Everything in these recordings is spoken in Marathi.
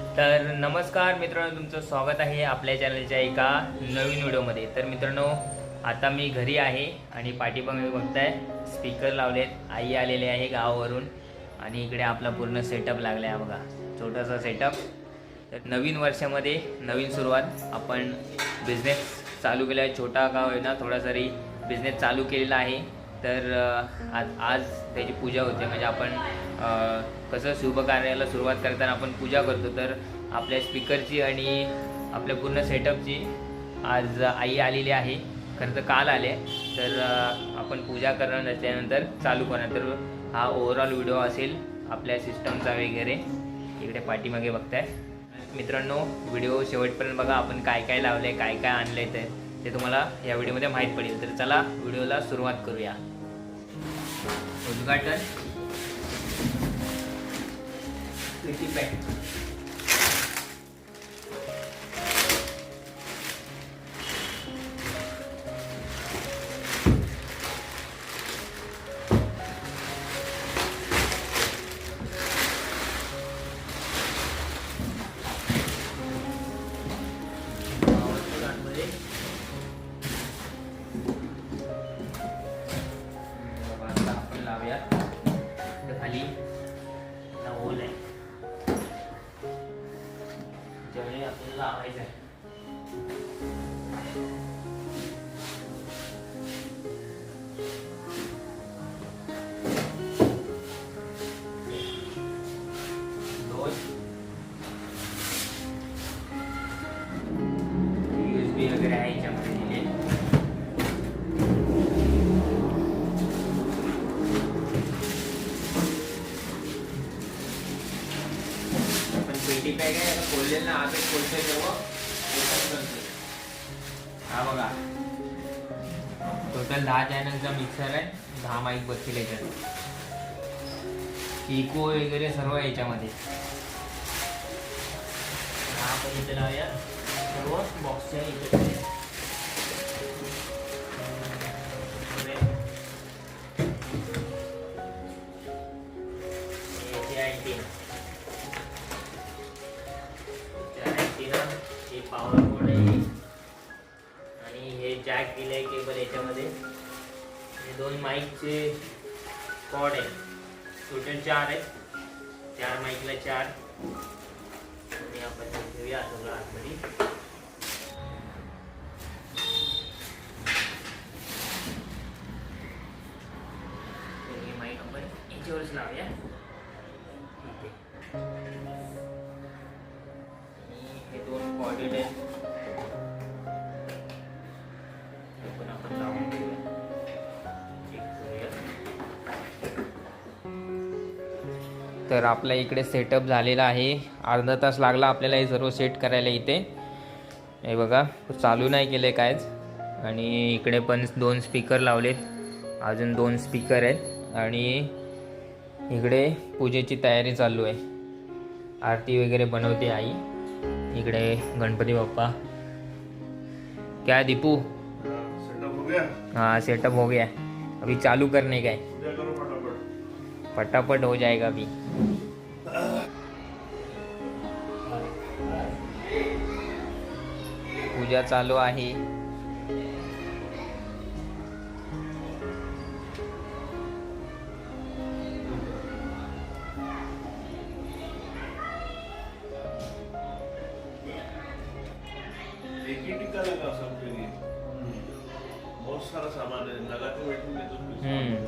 तर नमस्कार मित्रांनो तुमचं स्वागत आहे आपल्या चॅनलच्या एका नवीन व्हिडिओमध्ये. तर मित्रांनो आता मी घरी आहे आणि पाठीमागे बघताय स्पीकर लावलेत आई आलेले आहे गावावरून आणि इकडे आपला पूर्ण सेटअप लागला आहे बघा छोटासा सेटअप तर नवीन वर्षामध्ये नवीन सुरुवात आपण बिझनेस चालू केला आहे छोटा गाव आहे ना थोडा जरी बिझनेस चालू केलेला आहे. तर आज आज त्याची पूजा होते. म्हणजे आपण कसं शुभ कार्याला सुरुवात करताना आपण पूजा करतो. तर आपल्या स्पीकरची आणि आपल्या पूर्ण सेटअपची आज आई आलेली आहे. खरं तर काल आले. तर आपण पूजा करणार नसल्यानंतर चालू करणार. तर हा ओव्हरऑल व्हिडिओ असेल आपल्या सिस्टमचा वगैरे. इकडे पाठीमागे बघताय. मित्रांनो व्हिडिओ शेवटपर्यंत बघा. आपण काय काय लावलंय काय काय आणलंय ते ते तुम्हाला या व्हिडिओमध्ये माहीत पडेल. तर चला व्हिडिओला सुरुवात करूया. उद्घाटन. किती पॅक आपल्याला लावायचं पण पेटी पॅक आहे आता खोललेलं ना आता खोलते सर्व हा बघा. टोटल दहा चॅनलचा मिक्सर आहे दहा माईक बसतील याच्यात. इको वगैरे सर्व आहे याच्यामध्ये. हा पण इथे लावूया. सर्व बॉक्सच्या इथे ठेवूया. हे दोन माईकचे कॉड आहे. टोटल चार आहेत. चार माईकला चार. आणि आपण घेऊया सगळं आतमध्ये. माईक आपण याच्यावरच लावूया. तर आपल्या इकडे सेटअप झालेला आहे. अर्धा तास लागला आपल्याला हे सर्व सेट करायला इथे. हे बघा चालू नाही केले कायच आणि इकडे पण दोन स्पीकर लावलेत. अजून दोन स्पीकर आहेत. आणि इकडे पूजेची तयारी चालू आहे. आरती वगैरे बनवते आई. इकडे गणपती बाप्पा. क्या दीपू? हो हाँ सेटअप हो गया. अभी चालू करने का है फटाफट हो जाएगा अभी. तो फिर हम्म।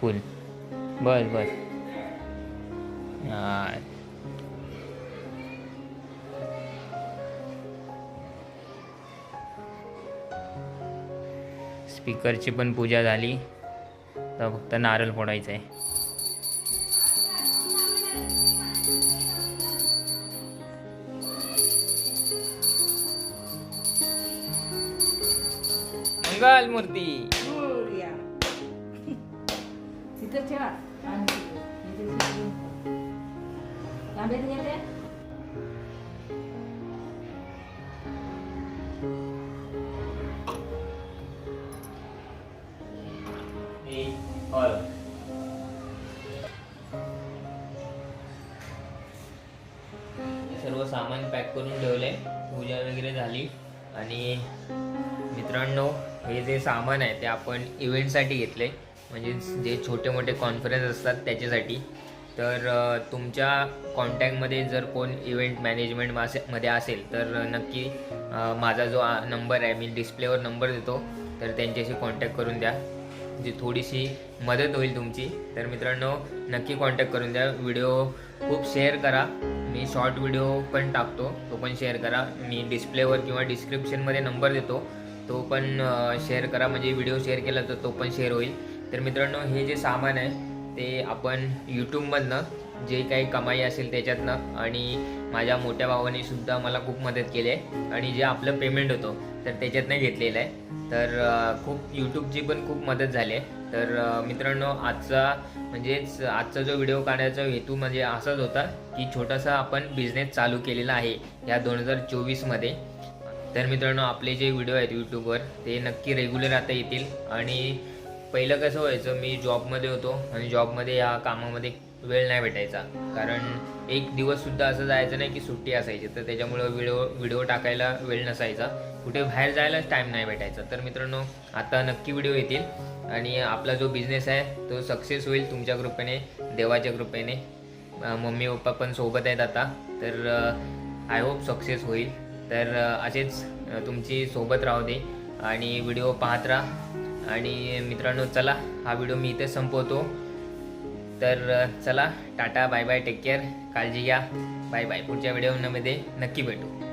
फुल बस बस हा. स्पीकरची पण पूजा झाली. तर फक्त नारळ फोडायचं आहे. मंगल मूर्ती. तिथं ठेवा. सर्व सामान पॅक करून ठेवलंय. पूजा वगैरे झाली. आणि मित्रांनो हे जे सामान आहे ते आपण इव्हेंटसाठी घेतले म्हणजे जे छोटे मोठे कॉन्फरन्स असतात त्याच्यासाठी. तर तुमच्या कॉन्टॅक्टमध्ये जर कोण इव्हेंट मॅनेजमेंटमध्ये असेल तर नक्की माझा जो नंबर आहे मी डिस्प्लेवर नंबर देतो. तर त्यांच्याशी कॉन्टॅक्ट करून द्या. जी थोडीशी मदत होईल तुमची. तर मित्रांनो नक्की कॉन्टॅक्ट करून द्या. व्हिडिओ खूप शेअर करा. मी शॉर्ट व्हिडिओ पण टाकतो. तो पण शेअर करा. मी डिस्प्लेवर किंवा डिस्क्रिप्शनमध्ये नंबर देतो. तो पण शेअर करा. म्हणजे व्हिडिओ शेअर केला तर तो पण शेअर होईल. तर मित्रांनो हे जे सामान आहे ते आपण यूट्यूबमधनं जे काही कमाई असेल त्याच्यातनं आणि माझ्या मोठ्या भावाने सुद्धा मला खूप मदत केली आहे. आणि जे आपलं पेमेंट होतं तर त्याच्यातनं घेतलेलं आहे. तर खूप यूट्यूबची पण खूप मदत झाली आहे. तर मित्रांनो आजचा म्हणजेच आजचा जो व्हिडिओ काढायचा हेतू म्हणजे असाच होता की छोटासा आपण बिझनेस चालू केलेला आहे या दोन हजार चोवीसमध्ये तर मित्रांनो आपले जे व्हिडिओ आहेत यूट्यूबवर ते नक्की रेग्युलर आता येतील. आणि पहिलं कसं व्हायचं मी जॉबमध्ये होतो आणि जॉबमध्ये या कामामध्ये वेळ नाही भेटायचा. कारण एक दिवससुद्धा असं जायचं नाही की सुट्टी असायची. तर त्याच्यामुळं व्हिडिओ व्हिडिओ टाकायला वेळ नसायचा. कुठे बाहेर जायलाच टाईम नाही भेटायचा. तर मित्रांनो आता नक्की व्हिडिओ येतील. आणि आपला जो बिझनेस आहे तो सक्सेस होईल तुमच्या कृपेने देवाच्या कृपेने. मम्मी पप्पा पण सोबत आहेत आता. तर आय होप सक्सेस होईल. तर असेच तुमची सोबत राहू दे. आणि व्हिडिओ पाहत राहा. आणि मित्रांनो चला हा व्हिडिओ मी इथे संपवतो. तर चला tata bye bye take care काळजी घ्या. बाय बाय पुढच्या व्हिडिओमध्ये नक्की भेटू.